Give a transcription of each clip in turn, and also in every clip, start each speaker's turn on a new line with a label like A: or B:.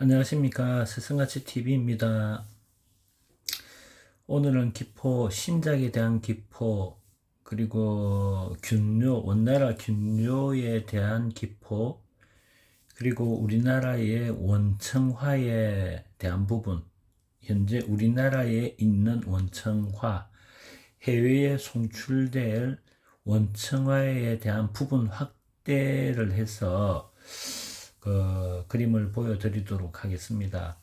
A: 안녕하십니까 스승같이 TV입니다. 오늘은 기포 신작에 대한 기포 그리고 균료 원나라 균료에 대한 기포 그리고 우리나라의 원청화에 대한 부분 현재 우리나라에 있는 원청화 해외에 송출될 원청화에 대한 부분 확대를 해서 그 그림을 보여드리도록 하겠습니다.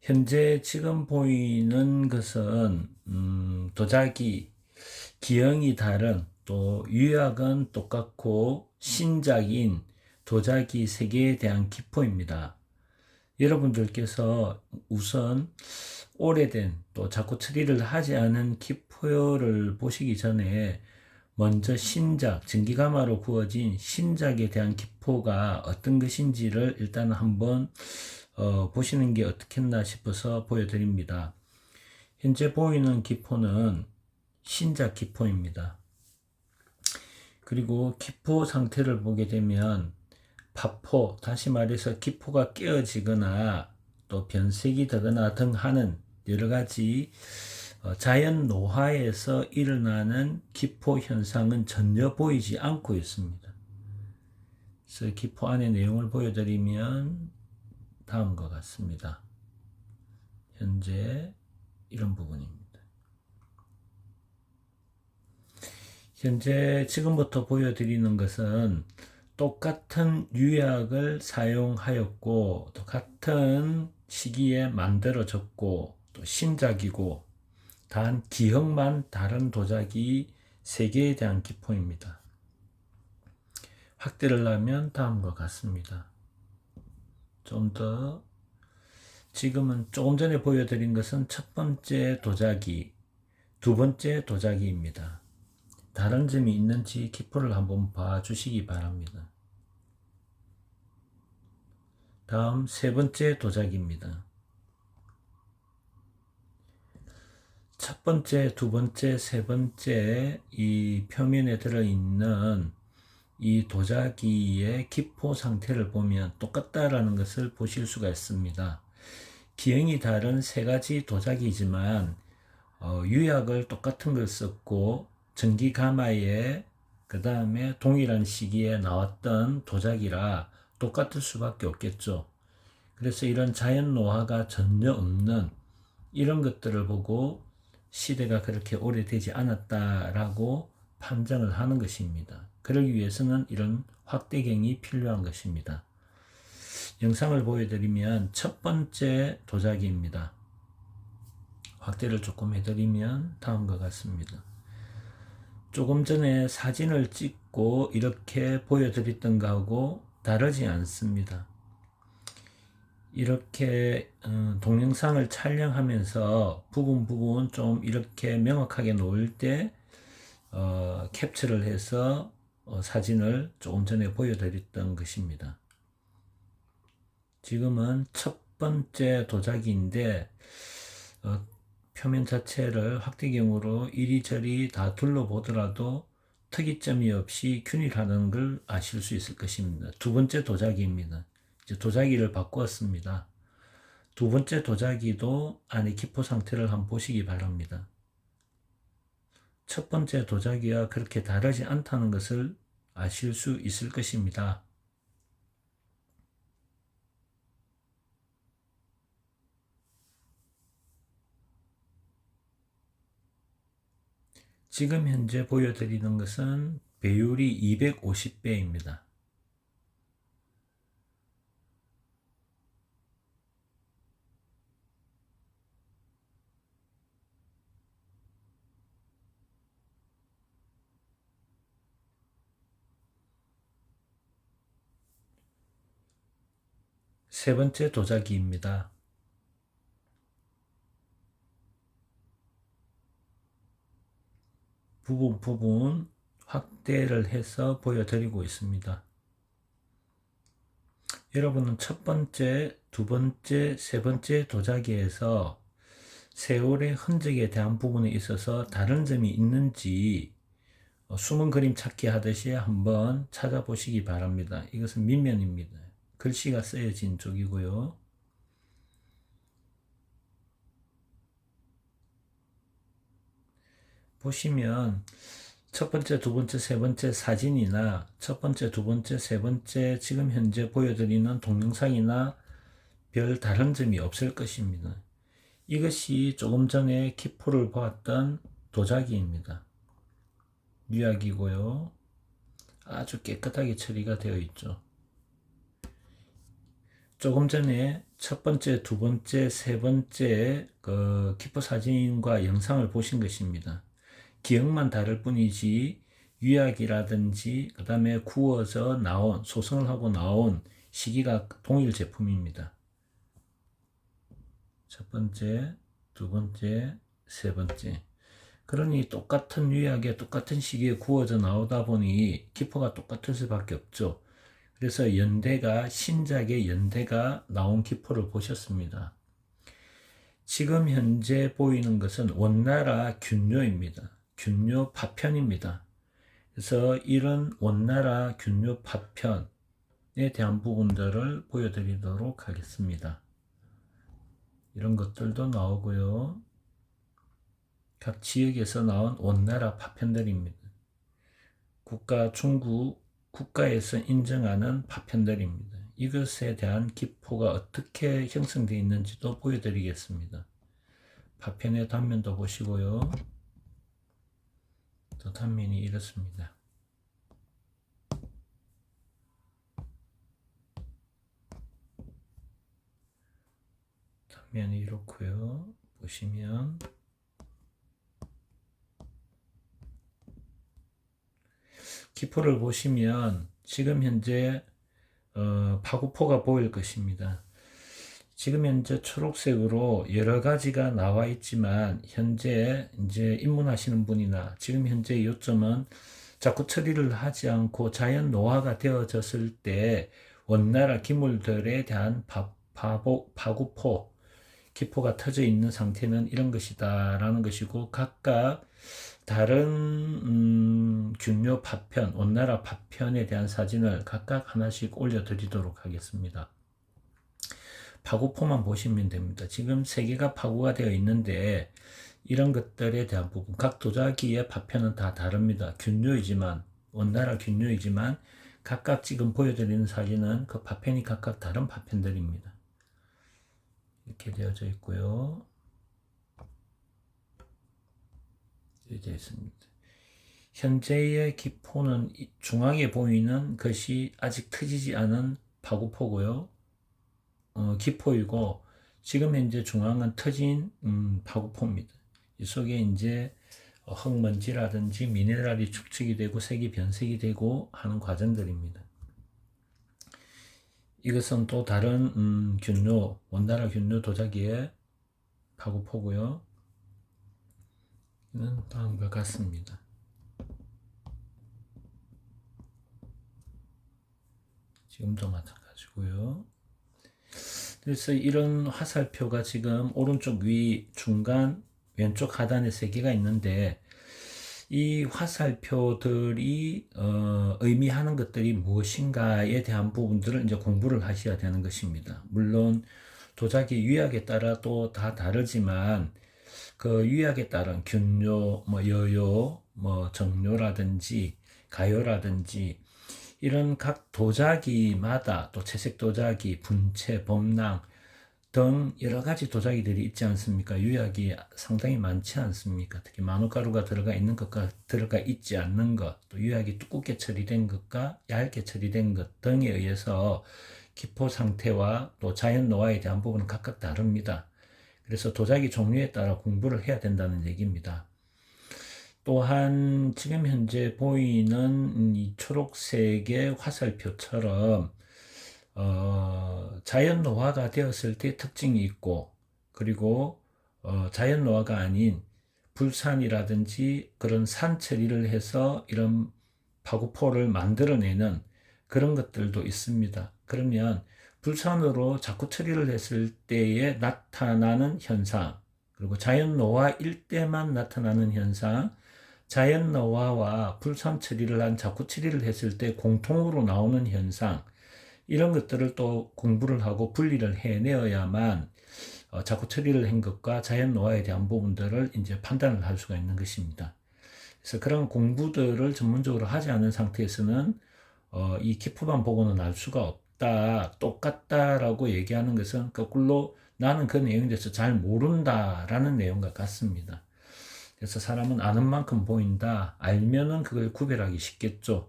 A: 현재 지금 보이는 것은 음, 도자기 기형이 다른 또 유약은 똑같고 신작인 도자기 세 개에 대한 기포입니다. 여러분들께서 우선 오래된 또 자꾸 처리를 하지 않은 기포를 보시기 전에 먼저 신작, 전기가마로 구워진 신작에 대한 기포가 어떤 것인지를 일단 한번 어, 보시는 게 어떻겠나 싶어서 보여드립니다. 현재 보이는 기포는 신작 기포입니다. 그리고 기포 상태를 보게 되면 파포, 다시 말해서 기포가 깨어지거나 또 변색이 되거나 등 하는 여러 가지 어, 자연 노화에서 일어나는 기포 현상은 전혀 보이지 않고 있습니다. 그래서 기포 안의 내용을 보여드리면 다음과 같습니다. 현재 이런 부분입니다. 현재 지금부터 보여드리는 것은 똑같은 유약을 사용하였고 똑같은 시기에 만들어졌고 또 신작이고 단 기형만 다른 도자기 3개에 대한 기포입니다. 확대를 하면 다음과 같습니다. 좀 더 지금은 조금 전에 보여드린 것은 첫 번째 도자기, 두 번째 도자기입니다. 다른 점이 있는지 기포를 한번 봐주시기 바랍니다. 다음 세 번째 도자기입니다. 첫 번째, 두 번째, 세 번째 이 표면에 들어있는 이 도자기의 기포 상태를 보면 똑같다라는 것을 보실 수가 있습니다. 기형이 다른 세 가지 도자기지만 어, 유약을 똑같은 걸 썼고 전기 가마에 그 다음에 동일한 시기에 나왔던 도자기라 똑같을 수밖에 없겠죠. 그래서 이런 자연 노화가 전혀 없는 이런 것들을 보고 시대가 그렇게 오래되지 않았다라고 판정을 하는 것입니다. 그러기 위해서는 이런 확대경이 필요한 것입니다. 영상을 보여드리면 첫 번째 도자기입니다. 확대를 조금 해드리면 다음과 같습니다. 조금 전에 사진을 찍고 이렇게 보여드렸던 거하고 다르지 않습니다. 이렇게 어, 동영상을 촬영하면서 부분 부분 좀 이렇게 명확하게 놓을 때 어, 캡처를 해서 어, 사진을 조금 전에 보여드렸던 것입니다. 지금은 첫 번째 도자기인데 어, 표면 자체를 확대경으로 이리저리 다 둘러보더라도 특이점이 없이 균일하는 걸 아실 수 있을 것입니다. 두 번째 도자기입니다. 도자기를 바꾸었습니다. 두 번째 도자기도 안에 기포 상태를 한번 보시기 바랍니다. 첫 번째 도자기와 그렇게 다르지 않다는 것을 아실 수 있을 것입니다. 지금 현재 보여드리는 것은 배율이 250배입니다. 세 번째 도자기입니다. 부분 부분 확대를 해서 보여드리고 있습니다. 여러분은 첫 번째, 두 번째, 세 번째 도자기에서 세월의 흔적에 대한 부분에 있어서 다른 점이 있는지 어, 숨은 그림 찾기 하듯이 한번 찾아보시기 바랍니다. 이것은 밑면입니다. 글씨가 쓰여진 쪽이고요. 보시면 첫 번째, 두 번째, 세 번째 사진이나 첫 번째, 두 번째, 세 번째 지금 현재 보여드리는 동영상이나 별 다른 점이 없을 것입니다. 이것이 조금 전에 키포를 보았던 도자기입니다. 유약이고요. 아주 깨끗하게 처리가 되어 있죠. 조금 전에 첫 번째, 두 번째, 세 번째 그 키포 사진과 영상을 보신 것입니다. 기억만 다를 뿐이지 유약이라든지 그 다음에 구워져 나온 소성을 하고 나온 시기가 동일 제품입니다. 첫 번째, 두 번째, 세 번째. 그러니 똑같은 유약에 똑같은 시기에 구워져 나오다 보니 기포가 똑같을 수밖에 없죠. 그래서 연대가 신작의 연대가 나온 기포를 보셨습니다. 지금 현재 보이는 것은 원나라 균료입니다. 균료 파편입니다. 그래서 이런 원나라 균료 파편에 대한 부분들을 보여드리도록 하겠습니다. 이런 것들도 나오고요. 각 지역에서 나온 원나라 파편들입니다. 국가 중국 국가에서 인정하는 파편들입니다. 이것에 대한 기포가 어떻게 형성되어 있는지도 보여드리겠습니다. 파편의 단면도 보시고요. 또 단면이 이렇습니다. 단면이 이렇고요. 보시면 기포를 보시면 지금 현재 어, 파구포가 보일 것입니다. 지금 현재 초록색으로 여러 가지가 나와 있지만 현재 이제 입문하시는 분이나 지금 현재 요점은 자꾸 처리를 하지 않고 자연 노화가 되어졌을 때 원나라 기물들에 대한 파, 파보, 파구포 기포가 터져 있는 상태는 이런 것이다라는 것이고 각각 다른 음, 균료 파편, 원나라 파편에 대한 사진을 각각 하나씩 올려드리도록 하겠습니다. 파고포만 보시면 됩니다. 지금 세 개가 파고가 되어 있는데 이런 것들에 대한 부분 각 도자기의 파편은 다 다릅니다. 균료이지만 원나라 균료이지만 각각 지금 보여드리는 사진은 그 파편이 각각 다른 파편들입니다. 이렇게 되어져 있고요. 되어 있습니다. 현재의 기포는 중앙에 보이는 것이 아직 터지지 않은 파고포고요. 어, 기포이고 지금 현재 중앙은 터진 음, 파고포입니다. 이 속에 이제 흙먼지라든지 미네랄이 축적이 되고 색이 변색이 되고 하는 과정들입니다. 이것은 또 다른 음, 균료, 원나라 균료 도자기의 파고포고요. 이는 다음과 같습니다. 지금도 마찬가지고요. 그래서 이런 화살표가 지금 오른쪽 위, 중간, 왼쪽 하단에 세 개가 있는데 이 화살표들이 어, 의미하는 것들이 무엇인가에 대한 부분들을 이제 공부를 하셔야 되는 것입니다. 물론 도자기 유약에 따라 또 다 다르지만 그 유약에 따른 균요, 뭐 여요, 뭐 정료라든지 가요라든지 이런 각 도자기마다 또 채색 도자기, 분체, 범랑 등 여러 가지 도자기들이 있지 않습니까? 유약이 상당히 많지 않습니까? 특히 마누가루가 들어가 있는 것과 들어가 있지 않는 것, 또 유약이 두껍게 처리된 것과 얇게 처리된 것 등에 의해서 기포 상태와 또 자연 노화에 대한 부분은 각각 다릅니다. 그래서 도자기 종류에 따라 공부를 해야 된다는 얘기입니다. 또한 지금 현재 보이는 이 초록색의 화살표처럼 어, 자연 노화가 되었을 때 특징이 있고 그리고 어, 자연 노화가 아닌 불산이라든지 그런 산 처리를 해서 이런 파고포를 만들어내는 그런 것들도 있습니다. 그러면 불산으로 자꾸 처리를 했을 때에 나타나는 현상, 그리고 자연 노화일 때만 나타나는 현상, 자연 노화와 불산 처리를 한 자꾸 처리를 했을 때 공통으로 나오는 현상. 이런 것들을 또 공부를 하고 분리를 해내어야만 어, 자꾸 처리를 한 것과 자연 노화에 대한 부분들을 이제 판단을 할 수가 있는 것입니다. 그래서 그런 공부들을 전문적으로 하지 않은 상태에서는 어, 이 기포만 보고는 알 수가 없다, 똑같다라고 얘기하는 것은 거꾸로 나는 그 내용에 대해서 잘 모른다라는 내용과 같습니다. 그래서 사람은 아는 만큼 보인다, 알면은 그걸 구별하기 쉽겠죠.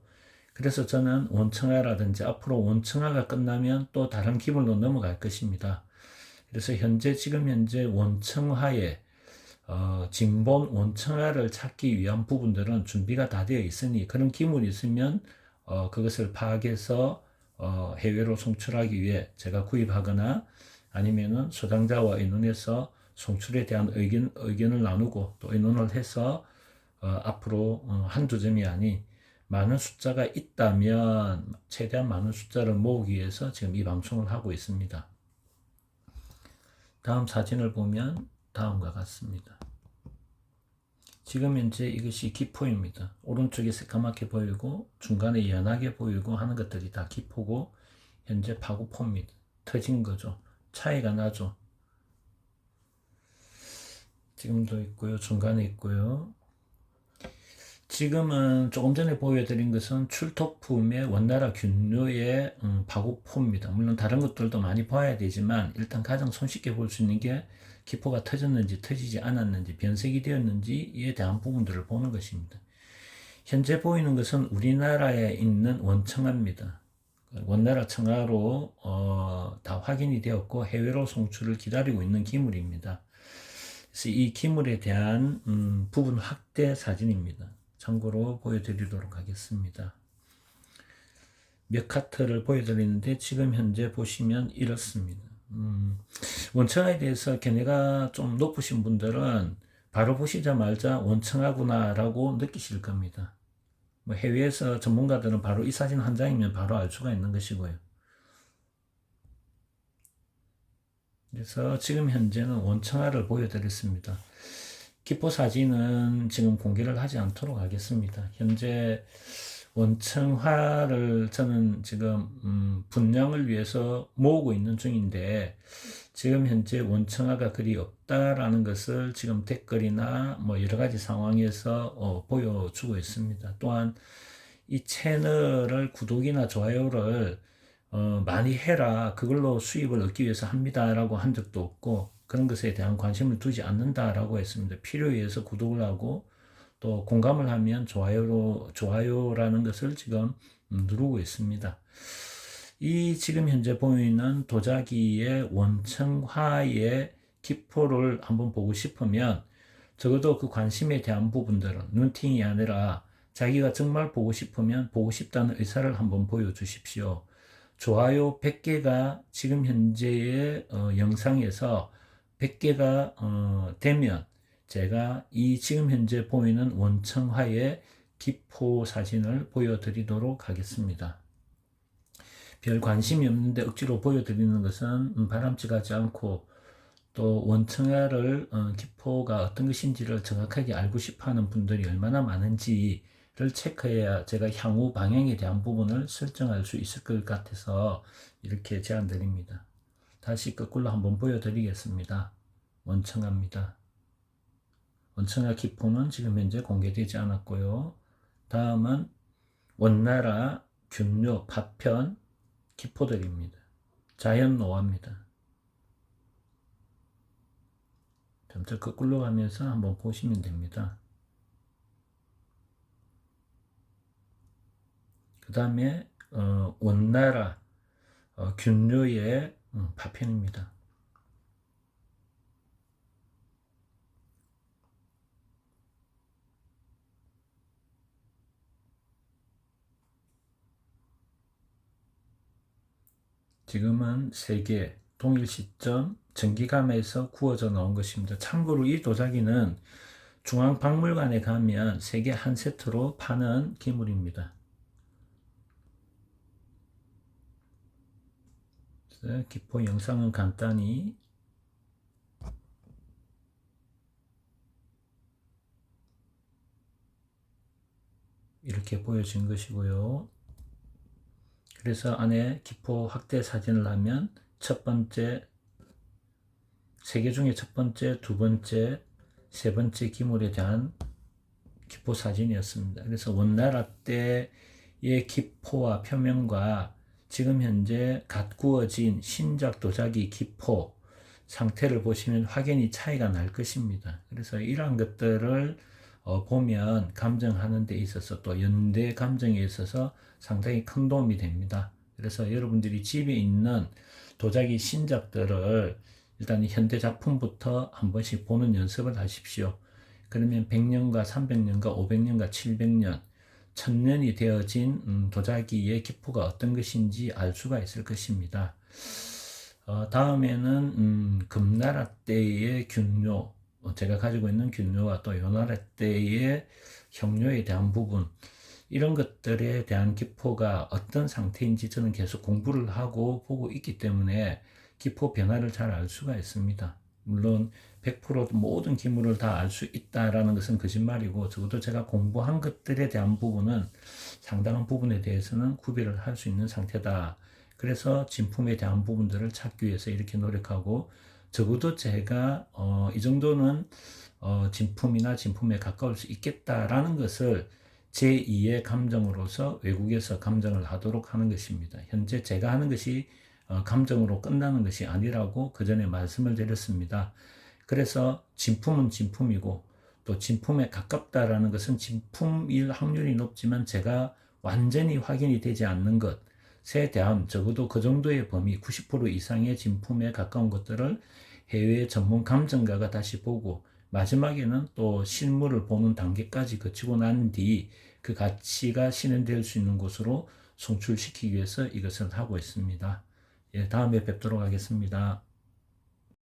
A: 그래서 저는 원청하라든지 앞으로 원청하가 끝나면 또 다른 기물로 넘어갈 것입니다. 그래서 현재 지금 현재 원청하에 어, 진본 원청하를 찾기 위한 부분들은 준비가 다 되어 있으니 그런 기물이 있으면 어, 그것을 파악해서 어, 해외로 송출하기 위해 제가 구입하거나 아니면은 소장자와 의논해서 송출에 대한 의견, 의견을 나누고 또 의논을 해서 어, 앞으로 어, 한두 점이 아닌 많은 숫자가 있다면 최대한 많은 숫자를 모으기 위해서 지금 이 방송을 하고 있습니다. 다음 사진을 보면 다음과 같습니다. 지금 현재 이것이 기포입니다. 오른쪽에 새까맣게 보이고 중간에 연하게 보이고 하는 것들이 다 기포고 현재 파고포입니다. 터진 거죠. 차이가 나죠. 지금도 있고요. 중간에 있고요. 지금은 조금 전에 보여드린 것은 출토품의 원나라 균료의 음, 바구포입니다. 물론 다른 것들도 많이 봐야 되지만 일단 가장 손쉽게 볼 수 있는 게 기포가 터졌는지 터지지 않았는지 변색이 되었는지에 대한 부분들을 보는 것입니다. 현재 보이는 것은 우리나라에 있는 원청화입니다. 원나라 청화로 어, 다 확인이 되었고 해외로 송출을 기다리고 있는 기물입니다. 그래서 이 기물에 대한 음, 부분 확대 사진입니다. 참고로 보여드리도록 하겠습니다. 몇 카트를 보여드리는데 지금 현재 보시면 이렇습니다. 음, 원청화에 대해서 견해가 좀 높으신 분들은 바로 보시자마자 원청화구나라고 느끼실 겁니다. 뭐 해외에서 전문가들은 바로 이 사진 한 장이면 바로 알 수가 있는 것이고요. 그래서 지금 현재는 원청화를 보여드렸습니다. 기포 사진은 지금 공개를 하지 않도록 하겠습니다. 현재 원청화를 저는 지금 음, 분량을 위해서 모으고 있는 중인데 지금 현재 원청화가 그리 없다라는 것을 지금 댓글이나 뭐 여러 가지 상황에서 어, 보여주고 있습니다. 또한 이 채널을 구독이나 좋아요를 어, 많이 해라 그걸로 수입을 얻기 위해서 합니다라고 한 적도 없고 그런 것에 대한 관심을 두지 않는다라고 했습니다. 필요에 의해서 구독을 하고 또 공감을 하면 좋아요로 좋아요라는 것을 지금 누르고 있습니다. 이 지금 현재 보이는 도자기의 원청화의 기포를 한번 보고 싶으면 적어도 그 관심에 대한 부분들은 눈팅이 아니라 자기가 정말 보고 싶으면 보고 싶다는 의사를 한번 보여주십시오. 좋아요 100개가 지금 현재의 어, 영상에서 100개가 어, 되면 제가 이 지금 현재 보이는 원청화의 기포 사진을 보여드리도록 하겠습니다. 별 관심이 없는데 억지로 보여드리는 것은 바람직하지 않고 또 원청화를 어, 기포가 어떤 것인지를 정확하게 알고 싶어하는 분들이 얼마나 많은지 를 체크해야 제가 향후 방향에 대한 부분을 설정할 수 있을 것 같아서 이렇게 제안드립니다. 다시 거꾸로 한번 보여드리겠습니다. 원청화입니다. 원청화 기포는 지금 현재 공개되지 않았고요. 다음은 원나라 균료 파편 기포들입니다. 자연 노화입니다. 점점 거꾸로 가면서 한번 보시면 됩니다. 그 다음에 어, 원나라 어, 균료의 음, 파편입니다. 지금은 세개 동일 시점 전기감에서 구워져 나온 것입니다. 참고로 이 도자기는 중앙박물관에 가면 세개한 세트로 파는 기물입니다. 기포 영상은 간단히 이렇게 보여진 것이고요. 그래서 안에 기포 확대 사진을 하면 첫 번째 세 개 중에 첫 번째, 두 번째, 세 번째 기물에 대한 기포 사진이었습니다. 그래서 원나라 때의 기포와 표면과 지금 현재 갓 구워진 신작 도자기 기포 상태를 보시면 확연히 차이가 날 것입니다. 그래서 이러한 것들을 어, 보면 감정하는 데 있어서 또 연대 감정에 있어서 상당히 큰 도움이 됩니다. 그래서 여러분들이 집에 있는 도자기 신작들을 일단 현대 작품부터 한 번씩 보는 연습을 하십시오. 그러면 100년과 300년과 500년과 700년, 1000년이 되어진 음, 도자기의 기포가 어떤 것인지 알 수가 있을 것입니다. 어, 다음에는 음, 금나라 때의 어, 제가 가지고 있는 균요와 또 요나라 때의 형료에 대한 부분, 이런 것들에 대한 기포가 어떤 상태인지 저는 계속 공부를 하고 보고 있기 때문에 기포 변화를 잘 알 수가 있습니다. 물론 100% 모든 기물을 다 알 수 있다라는 것은 거짓말이고 적어도 제가 공부한 것들에 대한 부분은 상당한 부분에 대해서는 구별을 할 수 있는 상태다. 그래서 진품에 대한 부분들을 찾기 위해서 이렇게 노력하고 적어도 제가 어, 이 정도는 어, 진품이나 진품에 가까울 수 있겠다라는 것을 제2의 감정으로서 외국에서 감정을 하도록 하는 것입니다. 현재 제가 하는 것이 어, 감정으로 끝나는 것이 아니라고 그 전에 말씀을 드렸습니다. 그래서 진품은 진품이고 또 진품에 가깝다라는 것은 진품일 확률이 높지만 제가 완전히 확인이 되지 않는 것에 대한 적어도 그 정도의 범위 90% 이상의 진품에 가까운 것들을 해외 전문 감정가가 다시 보고 마지막에는 또 실물을 보는 단계까지 거치고 난 뒤 그 가치가 실현될 수 있는 곳으로 송출시키기 위해서 이것을 하고 있습니다. 예, 다음에 뵙도록 하겠습니다.